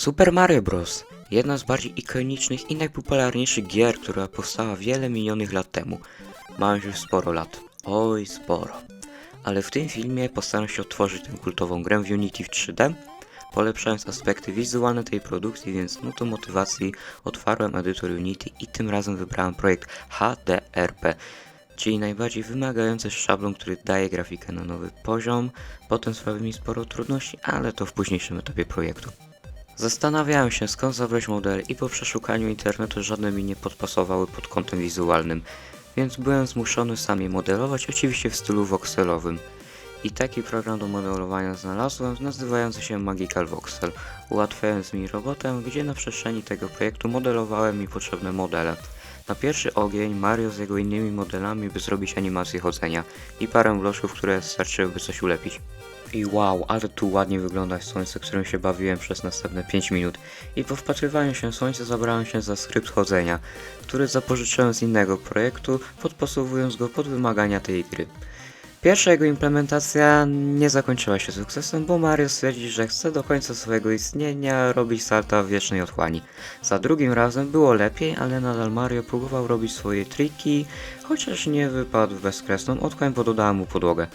Super Mario Bros. Jedna z bardziej ikonicznych i najpopularniejszych gier, która powstała wiele minionych lat temu. Ma już sporo lat. Oj, sporo. Ale w tym filmie postaram się odtworzyć tę kultową grę w Unity w 3D, polepszając aspekty wizualne tej produkcji, więc nutą motywacji otwarłem edytor Unity i tym razem wybrałem projekt HDRP, czyli najbardziej wymagający szablon, który daje grafikę na nowy poziom. Potem sprawi mi sporo trudności, ale to w późniejszym etapie projektu. Zastanawiałem się skąd zabrać model i po przeszukaniu internetu żadne mi nie podpasowały pod kątem wizualnym, więc byłem zmuszony sam je modelować, oczywiście w stylu voxelowym. I taki program do modelowania znalazłem, nazywający się Magical Voxel, ułatwiając mi robotę, gdzie na przestrzeni tego projektu modelowałem mi potrzebne modele. Na pierwszy ogień Mario z jego innymi modelami, by zrobić animację chodzenia i parę bloczków, które starczyły, by coś ulepić. I wow, ale tu ładnie wygląda słońce, którym się bawiłem przez następne 5 minut. I po wpatrywaniu się w słońce zabrałem się za skrypt chodzenia, który zapożyczyłem z innego projektu, podpasowując go pod wymagania tej gry. Pierwsza jego implementacja nie zakończyła się sukcesem, bo Mario stwierdził, że chce do końca swojego istnienia robić salta w wiecznej otchłani. Za drugim razem było lepiej, ale nadal Mario próbował robić swoje triki, chociaż nie wypadł bezkresną otchłań, bo dodałem mu podłogę.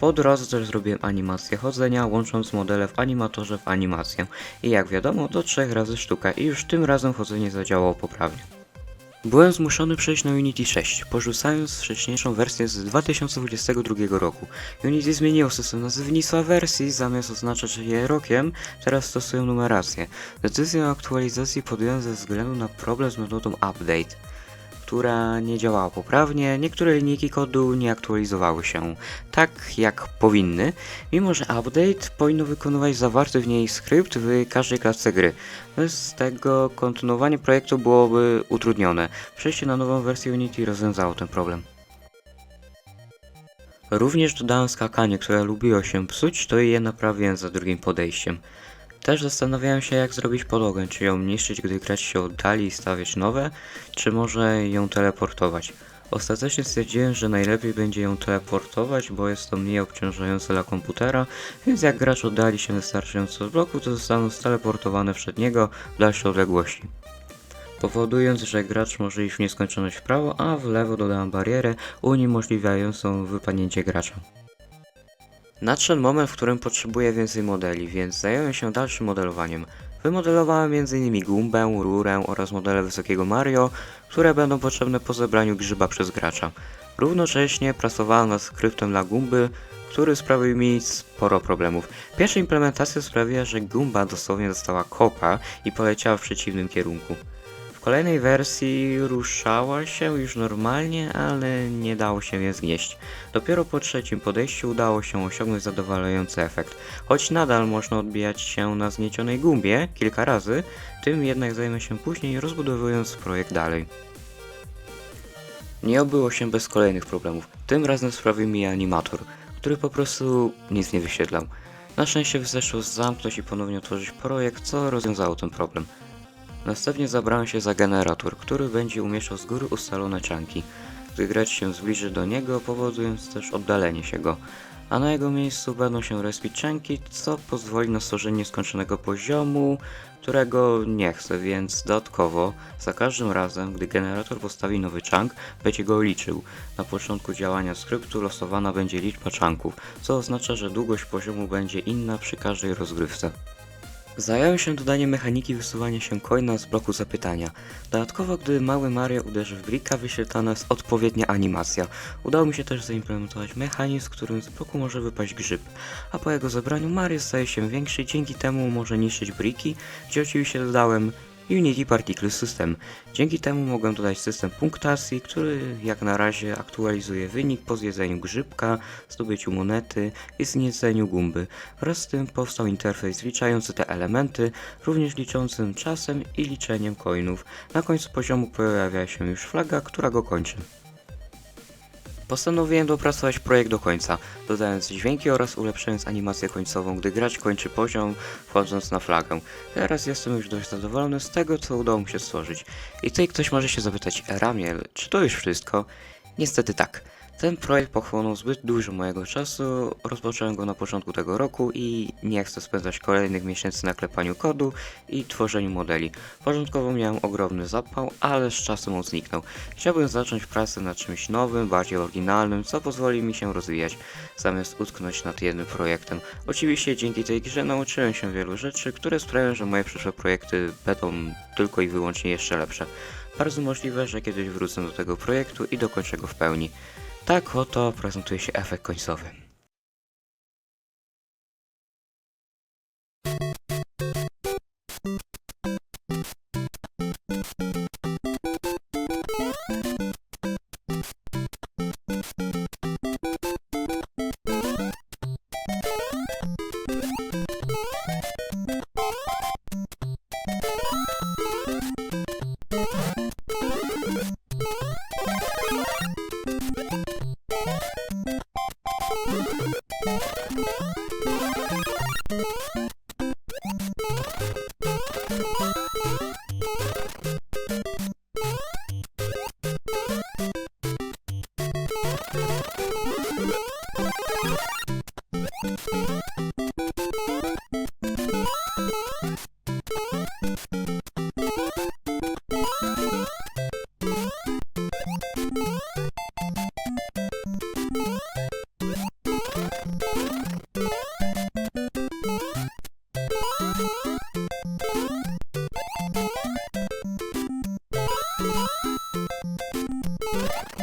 Po też zrobiłem animację chodzenia, łącząc modele w animatorze w animację. I jak wiadomo, do trzech razy sztuka i już tym razem chodzenie zadziałało poprawnie. Byłem zmuszony przejść na Unity 6, porzucając wcześniejszą wersję z 2022 roku. Unity zmieniło system nazewnictwa wersji, zamiast oznaczać je rokiem, teraz stosują numerację. Decyzję o aktualizacji podjąłem ze względu na problem z metodą update która nie działała poprawnie, niektóre linijki kodu nie aktualizowały się tak jak powinny, mimo że update powinno wykonywać zawarty w niej skrypt w każdej klatce gry. Bez tego kontynuowanie projektu byłoby utrudnione. Przejście na nową wersję Unity rozwiązało ten problem. Również dodałem skakanie, które lubiło się psuć, to je naprawiłem za drugim podejściem. Też zastanawiałem się jak zrobić podłogę, czy ją niszczyć, gdy grać się oddali i stawiać nowe, czy może ją teleportować. Ostatecznie stwierdziłem, że najlepiej będzie ją teleportować, bo jest to mniej obciążające dla komputera, więc jak gracz oddali się wystarczająco od bloku, to zostaną steleportowane przed niego w dalsze odległości. Powodując, że gracz może iść w nieskończoność w prawo, a w lewo dodałem barierę uniemożliwiającą wypadnięcie gracza. Nadszedł moment, w którym potrzebuję więcej modeli, więc zająłem się dalszym modelowaniem. Wymodelowałem m.in. Gumbę, Rurę oraz modele wysokiego Mario, które będą potrzebne po zebraniu grzyba przez gracza. Równocześnie pracowałem nad skryptem dla Gumby, który sprawił mi sporo problemów. Pierwsza implementacja sprawiła, że Gumba dosłownie dostała kopa i poleciała w przeciwnym kierunku. Kolejnej wersji ruszała się już normalnie, ale nie dało się je zgnieść. Dopiero po trzecim podejściu udało się osiągnąć zadowalający efekt. Choć nadal można odbijać się na zgniecionej gumbie kilka razy, tym jednak zajmę się później rozbudowując projekt dalej. Nie obyło się bez kolejnych problemów. Tym razem sprawił mi animator, który po prostu nic nie wyświetlał. Na szczęście wystarczyło zamknąć i ponownie otworzyć projekt, co rozwiązało ten problem. Następnie zabrałem się za generator, który będzie umieszczał z góry ustalone czanki, gdy gracz się zbliży do niego, powodując też oddalenie się go. A na jego miejscu będą się respić czanki, co pozwoli na stworzenie skończonego poziomu, którego nie chcę, więc dodatkowo za każdym razem, gdy generator postawi nowy chunk, będzie go liczył. Na początku działania skryptu losowana będzie liczba chunków, co oznacza, że długość poziomu będzie inna przy każdej rozgrywce. Zająłem się dodaniem mechaniki wysuwania się coina z bloku zapytania. Dodatkowo, gdy mały Mario uderzy w brika, wyświetlana jest odpowiednia animacja. Udało mi się też zaimplementować mechanizm, którym z bloku może wypaść grzyb, a po jego zebraniu Mario staje się większy, dzięki temu może niszczyć briki, gdzie oczywiście dodałem Unity Particle System. Dzięki temu mogę dodać system punktacji, który jak na razie aktualizuje wynik po zjedzeniu grzybka, zdobyciu monety i znieceniu gumby. Wraz z tym powstał interfejs liczający te elementy, również liczącym czasem i liczeniem coinów. Na końcu poziomu pojawia się już flaga, która go kończy. Postanowiłem dopracować projekt do końca, dodając dźwięki oraz ulepszając animację końcową, gdy gracz kończy poziom, wchodząc na flagę. Teraz jestem już dość zadowolony z tego, co udało mi się stworzyć. I tutaj ktoś może się zapytać, Ramiel, czy to już wszystko? Niestety tak. Ten projekt pochłonął zbyt dużo mojego czasu, rozpocząłem go na początku tego roku i nie chcę spędzać kolejnych miesięcy na klepaniu kodu i tworzeniu modeli. Początkowo miałem ogromny zapał, ale z czasem on zniknął. Chciałbym zacząć pracę nad czymś nowym, bardziej oryginalnym, co pozwoli mi się rozwijać, zamiast utknąć nad jednym projektem. Oczywiście dzięki tej grze nauczyłem się wielu rzeczy, które sprawią, że moje przyszłe projekty będą tylko i wyłącznie jeszcze lepsze. Bardzo możliwe, że kiedyś wrócę do tego projektu i dokończę go w pełni. Tak oto prezentuje się efekt końcowy. I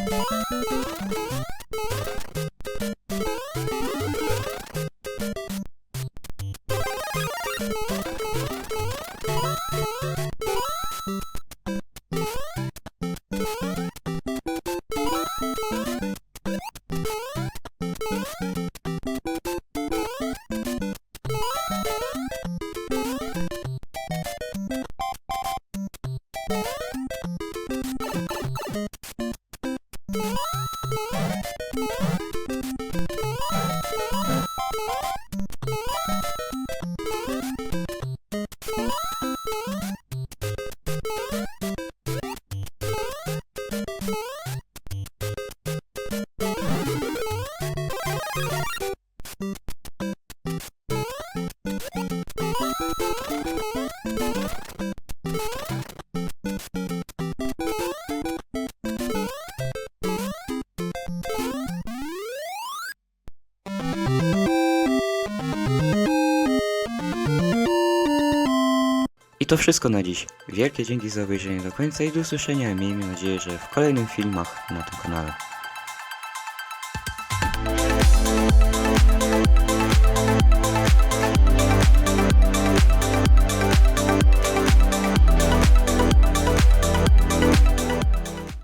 to wszystko na dziś. Wielkie dzięki za obejrzenie do końca i do usłyszenia. Miejmy nadzieję, że w kolejnych filmach na tym kanale.